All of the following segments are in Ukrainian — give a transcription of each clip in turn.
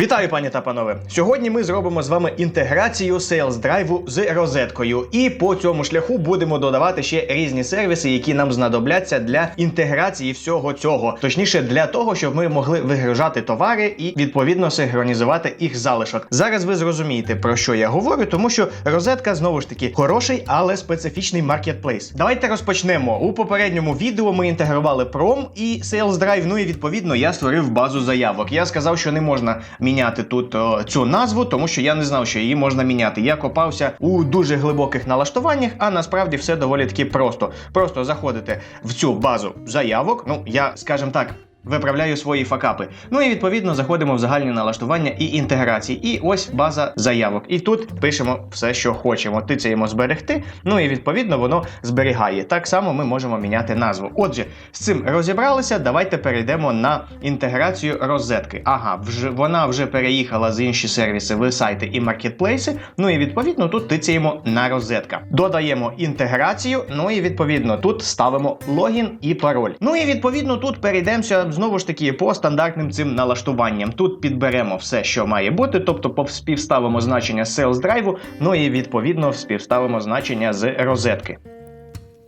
Вітаю, пані та панове! Сьогодні ми зробимо з вами інтеграцію Sales драйву з розеткою, і по цьому шляху будемо додавати ще різні сервіси, які нам знадобляться для інтеграції всього цього, точніше для того, щоб ми могли вигружати товари і відповідно синхронізувати їх залишок. Зараз ви зрозумієте про що я говорю, тому що розетка знову ж таки хороший, але специфічний маркетплейс. Давайте розпочнемо. У попередньому відео ми інтегрували Prom і Sales Drive, Ну і відповідно я створив базу заявок. Я сказав, що не можна міняти тут цю назву, тому що я не знав, що її можна міняти. Я копався у дуже глибоких налаштуваннях, а насправді все доволі таки просто. Просто заходите в цю базу заявок. Ну я скажімо так. Виправляю свої факапи. Ну і відповідно заходимо в загальні налаштування і інтеграції. І ось база заявок. І тут пишемо все, що хочемо. Тицяємо зберегти. Ну і відповідно воно зберігає. Так само ми можемо міняти назву. Отже, з цим розібралися. Давайте перейдемо на інтеграцію розетки. Ага, вже вона вже переїхала з інші сервіси в сайти і маркетплейси. Ну і відповідно тут тицяємо на розетка. Додаємо інтеграцію. Ну і відповідно тут ставимо логін і пароль. Ну і відповідно тут перейдемося знову ж таки по стандартним цим налаштуванням. Тут підберемо все, що має бути, тобто співставимо значення Sales Drive, ну і відповідно співставимо значення з розетки.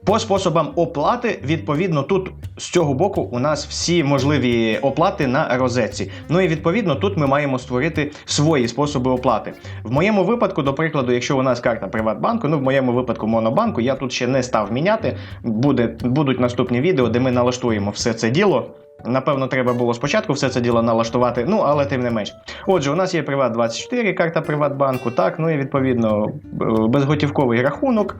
По способам оплати, відповідно, тут з цього боку у нас всі можливі оплати на розетці. Ну і відповідно тут ми маємо створити свої способи оплати. В моєму випадку, до прикладу, якщо у нас карта Приватбанку, ну в моєму випадку Монобанку, я тут ще не став міняти. Буде, будуть наступні відео, де ми налаштуємо все це діло. Напевно, треба було спочатку все це діло налаштувати, ну але тим не менш. Отже, у нас є Приват 24, карта Приватбанку, так, ну і відповідно е, безготівковий рахунок.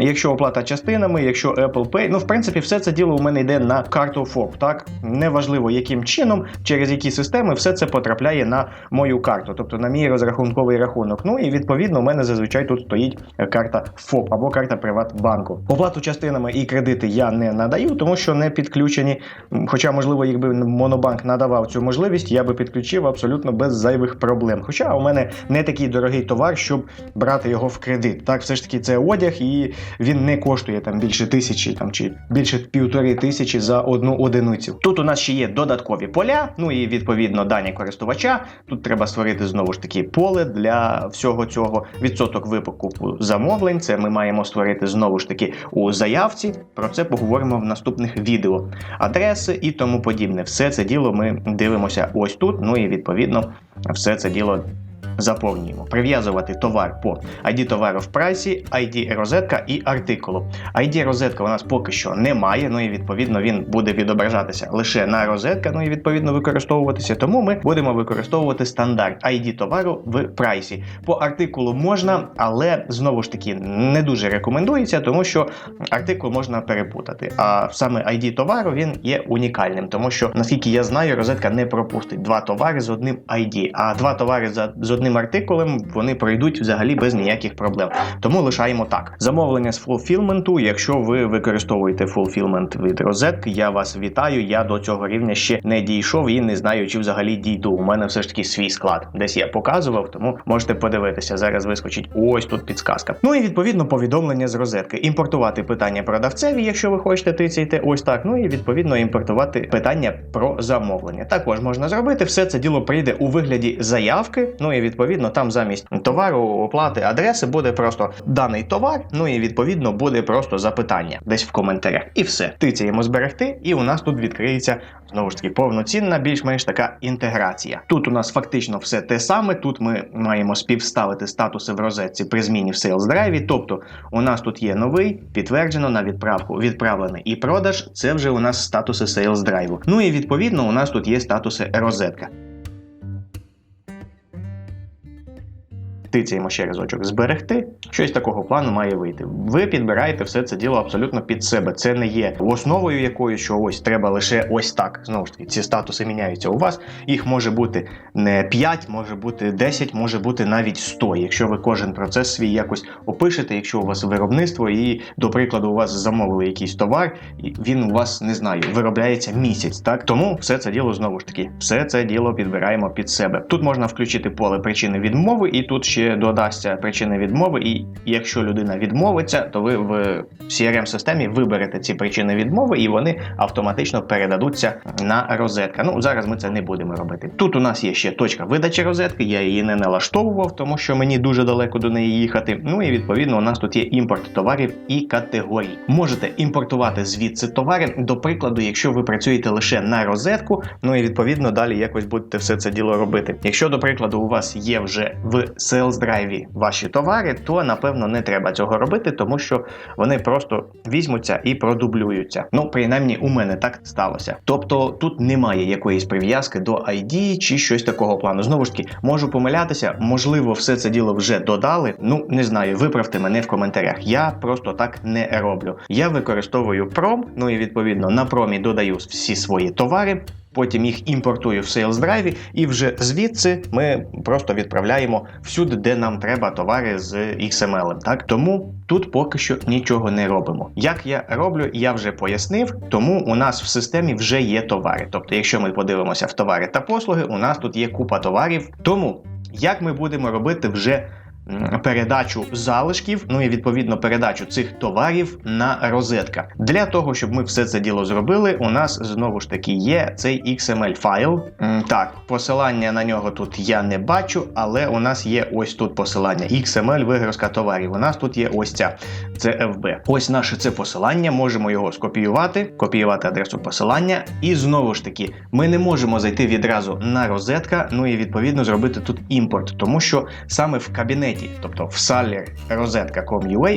Якщо оплата частинами, якщо Apple Pay, ну в принципі, все це діло у мене йде на карту ФОП. Так неважливо яким чином, через які системи, все це потрапляє на мою карту, тобто на мій розрахунковий рахунок. Ну і відповідно у мене зазвичай тут стоїть карта ФОП або карта Приватбанку. Оплату частинами і кредити я не надаю, тому що не підключені. Хоча, можливо, якби Монобанк надавав цю можливість, я би підключив абсолютно без зайвих проблем. Хоча у мене не такий дорогий товар, щоб брати його в кредит. Так, все ж таки, це одяг, і він не коштує там більше тисячі там чи більше півтори тисячі за одну одиницю. Тут у нас ще є додаткові поля, ну і відповідно дані користувача. Тут треба створити знову ж таки поле для всього цього. Відсоток викупу замовлень. Це ми маємо створити знову ж таки у заявці. Про це поговоримо в наступних відео. Адреси і тому подібне. Все це діло ми дивимося ось тут. Ну і відповідно все це діло заповнюємо. Прив'язувати товар по ID товару в прайсі, ID розетка і артикулу. ID розетка у нас поки що немає, ну і відповідно він буде відображатися лише на розетка, ну і відповідно використовуватися. Тому ми будемо використовувати стандарт ID товару в прайсі. По артикулу можна, але знову ж таки не дуже рекомендується, тому що артикул можна перепутати. А саме ID товару він є унікальним, тому що наскільки я знаю, розетка не пропустить два товари з одним ID, а два товари з одним артикулем вони пройдуть взагалі без ніяких проблем. Тому лишаємо так. Замовлення з фулфілменту. Якщо ви використовуєте фулфілмент від розетки, я вас вітаю. Я до цього рівня ще не дійшов і не знаю, чи взагалі дійду. У мене все ж таки свій склад. Десь я показував, тому можете подивитися. Зараз вискочить ось тут підсказка. Ну і відповідно повідомлення з розетки. Імпортувати питання продавцеві, якщо ви хочете тицяйте ось так. Ну і відповідно імпортувати питання про замовлення. Також можна зробити. Все це діло прийде у вигляді заявки. Ну і відповідно там замість товару, оплати, адреси буде просто даний товар. Ну і відповідно буде просто запитання десь в коментарях. І все. Тицяємо зберегти, і у нас тут відкриється знову ж таки повноцінна, більш-менш така інтеграція. Тут у нас фактично все те саме. Тут ми маємо співставити статуси в розетці при зміні в Sales Drive. Тобто у нас тут є новий, підтверджено на відправку, відправлений і продаж. Це вже у нас статуси Sales Drive. Ну і відповідно у нас тут є статуси розетка. Тицяємо ще разочок зберегти. Щось такого плану має вийти. Ви підбираєте все це діло абсолютно під себе. Це не є основою якоюсь, що ось треба лише ось так. Знову ж таки, ці статуси міняються у вас. Їх може бути не 5, може бути 10, може бути навіть 100. Якщо ви кожен процес свій якось опишете, якщо у вас виробництво, і, до прикладу, у вас замовили якийсь товар, і він у вас не знаю, виробляється місяць. Так тому все це діло знову ж таки, все це діло підбираємо під себе. Тут можна включити поле причини відмови, і тут ще додасться причини відмови, і якщо людина відмовиться, то ви в crm системі виберете ці причини відмови, і вони автоматично передадуться на розетка. Ну зараз ми це не будемо робити. Тут у нас є ще точка видачі розетки. Я її не налаштовував, тому що мені дуже далеко до неї їхати. Ну і відповідно у нас тут є імпорт товарів і категорій. Можете імпортувати звідси товари. До прикладу, якщо ви працюєте лише на розетку, ну і відповідно далі якось будете все це діло робити. Якщо, до прикладу, у вас є вже в Sales Drive ваші товари, то напевно не треба цього робити, тому що вони просто візьмуться і продублюються. Ну, принаймні, у мене так сталося. Тобто тут немає якоїсь прив'язки до ID чи щось такого плану. Знову ж таки, можу помилятися, можливо, все це діло вже додали. Ну не знаю, виправте мене в коментарях. Я просто так не роблю. Я використовую пром, ну і відповідно на промі додаю всі свої товари. Потім їх імпортую в Sales Drive, і вже звідси ми просто відправляємо всюди, де нам треба товари з XML. Так тому тут поки що нічого не робимо. Як я роблю, я вже пояснив. Тому у нас в системі вже є товари. Тобто, якщо ми подивимося в товари та послуги, у нас тут є купа товарів. Тому як ми будемо робити вже передачу залишків, ну і відповідно передачу цих товарів на розетка. Для того, щоб ми все це діло зробили, у нас знову ж таки є цей XML файл. Так, посилання на нього тут я не бачу, але у нас є ось тут посилання XML вигрузка товарів. У нас тут є ось ця це FB. Ось наше це посилання. Можемо його скопіювати, копіювати адресу посилання, і знову ж таки, ми не можемо зайти відразу на розетка, ну і відповідно зробити тут імпорт, тому що саме в кабінеті, тобто в салі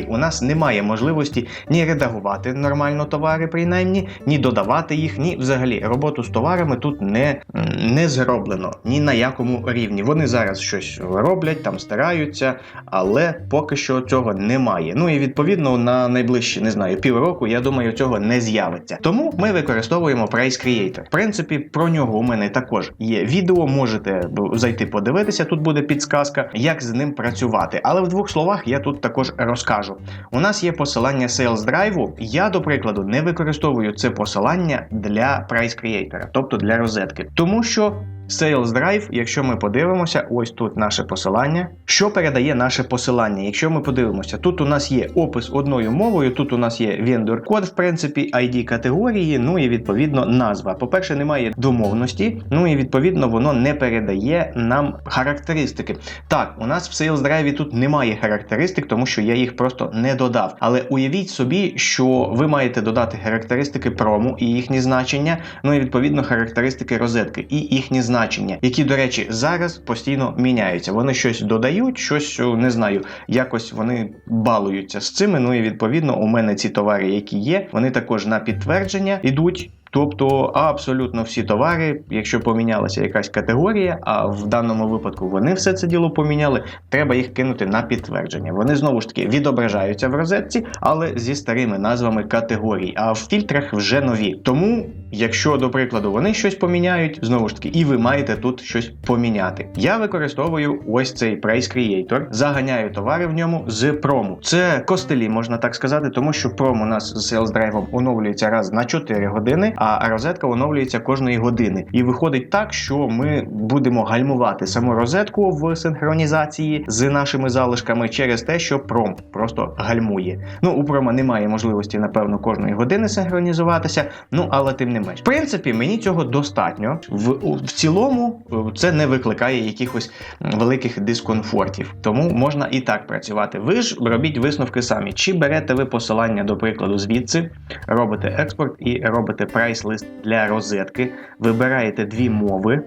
у нас немає можливості ні редагувати нормально товари, принаймні, ні додавати їх, ні взагалі роботу з товарами тут не, не зроблено ні на якому рівні. Вони зараз щось роблять, там стараються, але поки що цього немає. Ну і відповідно на найближчі, не знаю, півроку, я думаю, цього не з'явиться. Тому ми використовуємо Price Creator. В принципі, про нього у мене також є відео. Можете зайти подивитися. Тут буде підсказка, як з ним працювати. Але в двох словах я тут також розкажу. У нас є посилання Sales Drive. Я, до прикладу, не використовую це посилання для Price Creator, тобто для розетки, тому що. Sales Drive, якщо ми подивимося, ось тут наше посилання. Що передає наше посилання? Якщо ми подивимося, тут у нас є опис одною мовою, тут у нас є vendor код, в принципі, ID категорії, ну і відповідно назва. По-перше, немає домовності, ну і відповідно воно не передає нам характеристики. Так, у нас в Sales Drive тут немає характеристик, тому що я їх просто не додав. Але уявіть собі, що ви маєте додати характеристики прому і їхні значення, ну і відповідно характеристики розетки і їхні значення значення, які, до речі, зараз постійно міняються. Вони щось додають, щось не знаю, якось вони балуються з цими. Ну і відповідно, у мене ці товари, які є, вони також на підтвердження йдуть. Тобто абсолютно всі товари, якщо помінялася якась категорія, а в даному випадку вони все це діло поміняли, треба їх кинути на підтвердження. Вони знову ж таки відображаються в розетці, але зі старими назвами категорій. А в фільтрах вже нові. Тому, якщо, до прикладу, вони щось поміняють, знову ж таки, і ви маєте тут щось поміняти. Я використовую ось цей Price Creator, заганяю товари в ньому з прому. Це костелі, можна так сказати, тому що пром у нас з Sales Drive оновлюється раз на 4 години а розетка оновлюється кожної години. І виходить так, що ми будемо гальмувати саму розетку в синхронізації з нашими залишками через те, що пром просто гальмує. Ну, у прома немає можливості, напевно, кожної години синхронізуватися. Ну, але тим не менш. В принципі, мені цього достатньо. В, в цілому це не викликає якихось великих дискомфортів. Тому можна і так працювати. Ви ж робіть висновки самі. Чи берете ви посилання, до прикладу, звідси, робите експорт і робите прайс-лист для розетки, вибираєте дві мови.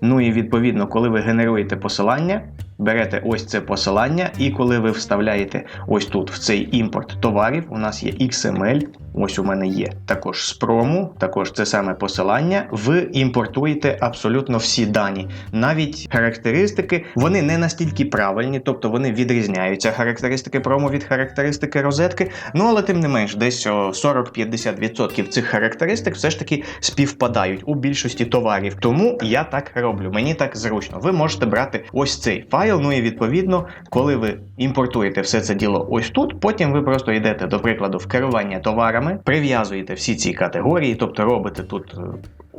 Ну і відповідно, коли ви генеруєте посилання, берете ось це посилання, і коли ви вставляєте ось тут в цей імпорт товарів, у нас є XML, ось у мене є також з прому, також це саме посилання. Ви імпортуєте абсолютно всі дані, навіть характеристики, вони не настільки правильні, тобто вони відрізняються. Характеристики прому від характеристики розетки. Ну але тим не менш, десь 40-50% цих характеристик все ж таки співпадають у більшості товарів. Тому я так роблю. Мені так зручно. Ви можете брати ось цей файл. Ну і відповідно, коли ви імпортуєте все це діло ось тут, потім ви просто йдете, до прикладу, в керування товарами, прив'язуєте всі ці категорії, тобто робите тут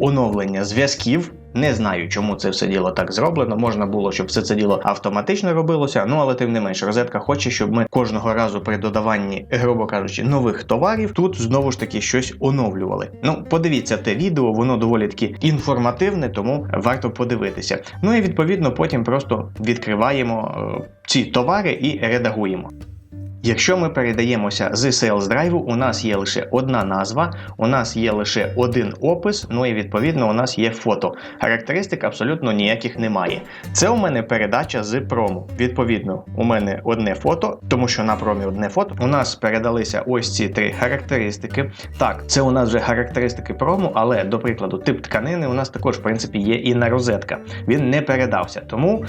оновлення зв'язків. Не знаю, чому це все діло так зроблено. Можна було, щоб все це діло автоматично робилося. Ну але тим не менш, розетка хоче, щоб ми кожного разу при додаванні, грубо кажучи, нових товарів тут знову ж таки щось оновлювали. Ну, подивіться те відео, воно доволі таки інформативне, тому варто подивитися. Ну і відповідно потім просто відкриваємо е, ці товари і редагуємо. Якщо ми передаємося з Sales Drive, у нас є лише одна назва, у нас є лише один опис, ну і відповідно у нас є фото. Характеристик абсолютно ніяких немає. Це у мене передача з прому. Відповідно, у мене одне фото, тому що на промі одне фото. У нас передалися ось ці три характеристики. Так, це у нас вже характеристики прому, але до прикладу, тип тканини у нас також в принципі є і на розетка. Він не передався. Тому,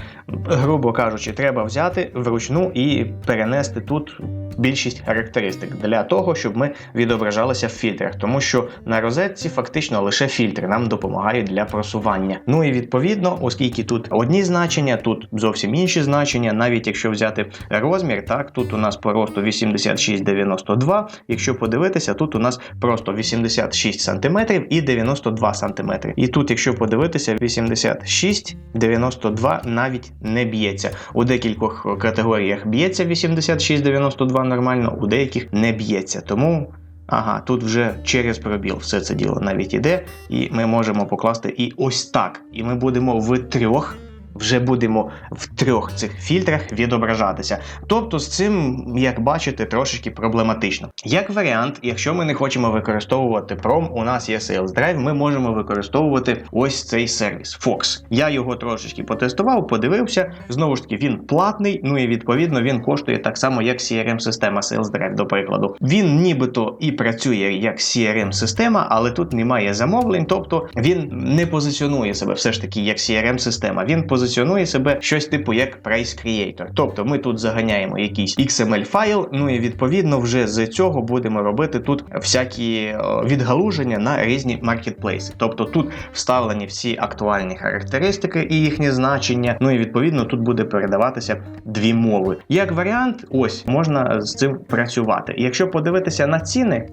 грубо кажучи, треба взяти вручну і перенести тут більшість характеристик для того, щоб ми відображалися в фільтрах, тому що на розетці фактично лише фільтри нам допомагають для просування. Ну і відповідно, оскільки тут одні значення, тут зовсім інші значення, навіть якщо взяти розмір, так тут у нас по росту 86,92, Якщо подивитися, тут у нас просто 86 см і 92 см. І тут, якщо подивитися, 86,92 навіть не б'ється. У декількох категоріях б'ється 86,92 нормально, у деяких не б'ється. Тому. Ага, тут вже через пробіл все це діло навіть іде, і ми можемо покласти і ось так. І ми будемо в трьох. Вже будемо в трьох цих фільтрах відображатися. Тобто з цим, як бачите, трошечки проблематично. Як варіант, якщо ми не хочемо використовувати Prom, у нас є Sales Drive, ми можемо використовувати ось цей сервіс Fox. Я його трошечки потестував, подивився. Знову ж таки, він платний, ну і відповідно він коштує так само, як CRM-система Sales Drive, до прикладу. Він нібито і працює як CRM-система, але тут немає замовлень, тобто він не позиціонує себе все ж таки як CRM-система. Він позиціонує себе щось типу як Price Creator. Тобто ми тут заганяємо якийсь XML файл, ну і відповідно вже з цього будемо робити тут всякі е, відгалуження на різні маркетплейси. Тобто тут вставлені всі актуальні характеристики і їхні значення. Ну і відповідно тут буде передаватися дві мови. Як варіант, ось можна з цим працювати. Якщо подивитися на ціни.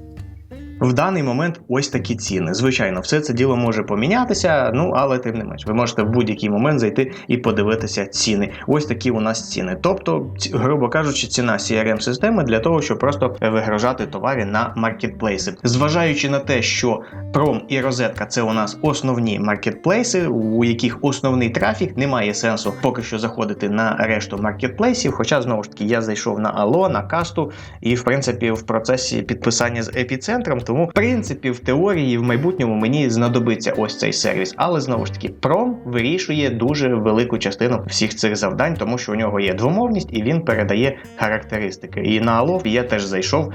В даний момент ось такі ціни. Звичайно, все це діло може помінятися, ну але тим не менш, ви можете в будь-який момент зайти і подивитися ціни. Ось такі у нас ціни. Тобто, грубо кажучи, ціна crm системи для того, щоб просто вигружати товари на маркетплейси. Зважаючи на те, що Пром і розетка це у нас основні маркетплейси, у яких основний трафік, немає сенсу поки що заходити на решту маркетплейсів. Хоча знову ж таки я зайшов на Ало, на касту, і в принципі в процесі підписання з епіцентром. Тому, в принципі, в теорії в майбутньому мені знадобиться ось цей сервіс. Але знову ж таки, Пром вирішує дуже велику частину всіх цих завдань, тому що у нього є двомовність і він передає характеристики. І на Алов я теж зайшов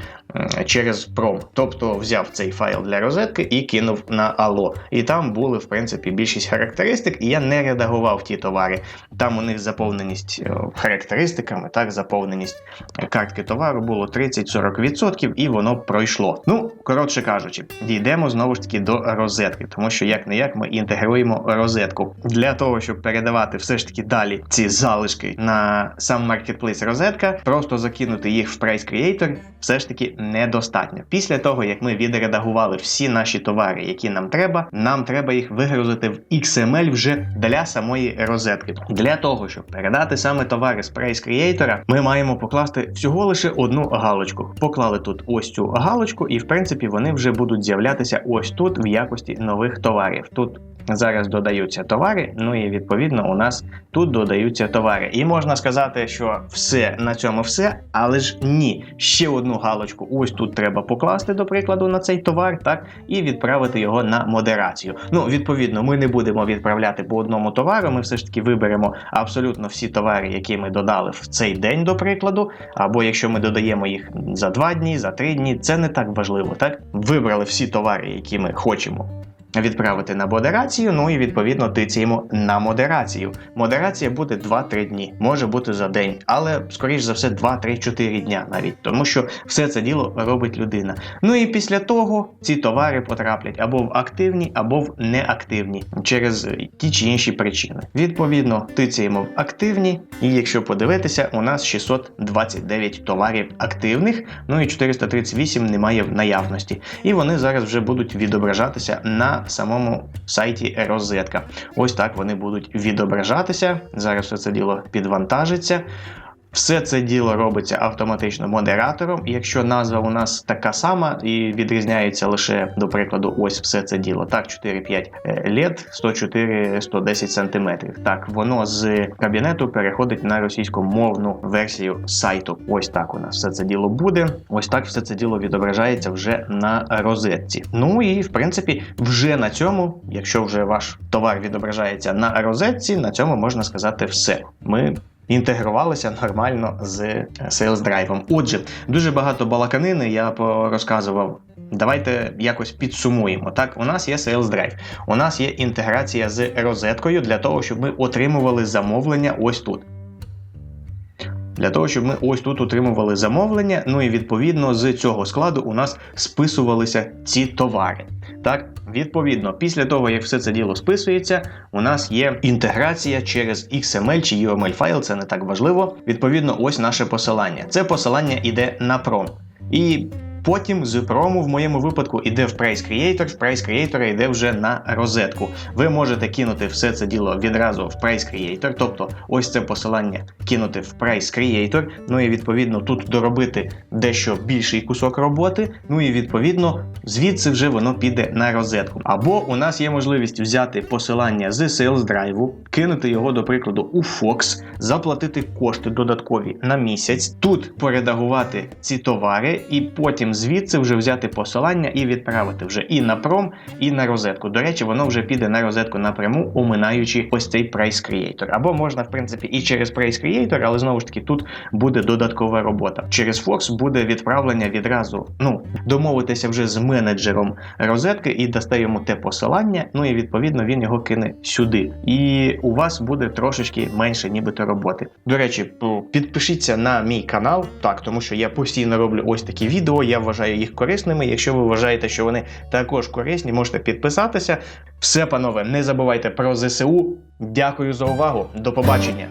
через Пром, тобто взяв цей файл для розетки і кинув на Ало. І там були, в принципі, більшість характеристик, і я не редагував ті товари. Там у них заповненість е, характеристиками, так, заповненість картки товару було 30-40%, і воно пройшло. Ну, коротше кажучи, дійдемо знову ж таки до розетки, тому що як не як ми інтегруємо розетку для того, щоб передавати все ж таки далі ці залишки на сам маркетплейс розетка, просто закинути їх в Price Creator все ж таки недостатньо. Після того, як ми відредагували всі наші товари, які нам треба, нам треба їх вигрузити в XML вже для самої розетки. Для того, щоб передати саме товари з Price Creator, ми маємо покласти всього лише одну галочку. Поклали тут ось цю галочку, і в принципі вони вже будуть з'являтися ось тут в якості нових товарів. Тут Зараз додаються товари, ну і відповідно у нас тут додаються товари. І можна сказати, що все на цьому все, але ж ні. Ще одну галочку ось тут треба покласти, до прикладу, на цей товар, так, і відправити його на модерацію. Ну, відповідно, ми не будемо відправляти по одному товару. Ми все ж таки виберемо абсолютно всі товари, які ми додали в цей день, до прикладу. Або якщо ми додаємо їх за два дні, за три дні, це не так важливо. Так, вибрали всі товари, які ми хочемо відправити на модерацію, ну і відповідно тицяємо на модерацію. Модерація буде 2-3 дні, може бути за день, але скоріш за все 2-3-4 дня навіть, тому що все це діло робить людина. Ну і після того ці товари потраплять або в активні, або в неактивні через ті чи інші причини. Відповідно, тицяємо в активні, і якщо подивитися, у нас 629 товарів активних, ну і 438 немає в наявності. І вони зараз вже будуть відображатися на самому сайті розетка. Ось так вони будуть відображатися. Зараз все це діло підвантажиться. Все це діло робиться автоматично модератором. Якщо назва у нас така сама і відрізняється лише, до прикладу, ось все це діло. Так, 4-5 LED, 104-110 см. Так, воно з кабінету переходить на російськомовну версію сайту. Ось так у нас все це діло буде. Ось так все це діло відображається вже на розетці. Ну і в принципі, вже на цьому, якщо вже ваш товар відображається на розетці, на цьому можна сказати все. Ми інтегрувалися нормально з Sales Drive. Отже, дуже багато балаканини я розказував. Давайте якось підсумуємо. Так, у нас є Sales Drive, у нас є інтеграція з розеткою для того, щоб ми отримували замовлення ось тут. Для того, щоб ми ось тут отримували замовлення, ну і відповідно з цього складу у нас списувалися ці товари. Так, відповідно, після того, як все це діло списується, у нас є інтеграція через XML чи UML файл, це не так важливо. Відповідно, ось наше посилання. Це посилання йде на пром. І Потім з прому в моєму випадку йде в Price Creator, в Price Creator йде вже на розетку. Ви можете кинути все це діло відразу в Price Creator, тобто ось це посилання кинути в Price Creator, ну і відповідно тут доробити дещо більший кусок роботи. Ну і відповідно звідси вже воно піде на розетку. Або у нас є можливість взяти посилання з Sales Drive, кинути його, до прикладу, у Fox, заплатити кошти додаткові на місяць, тут поредагувати ці товари і звідси вже взяти посилання і відправити вже і на пром, і на розетку. До речі, воно вже піде на розетку напряму, оминаючи ось цей Price Creator. Або можна, в принципі, і через Price Creator, але знову ж таки тут буде додаткова робота. Через Fox буде відправлення відразу. Ну, домовитися вже з менеджером розетки і дасте йому те посилання. Ну і відповідно він його кине сюди. І у вас буде трошечки менше, нібито роботи. До речі, підпишіться на мій канал, так, тому що я постійно роблю ось такі відео. Я вважаю їх корисними. Якщо ви вважаєте, що вони також корисні, можете підписатися. Все, панове, не забувайте про ЗСУ. Дякую за увагу. До побачення.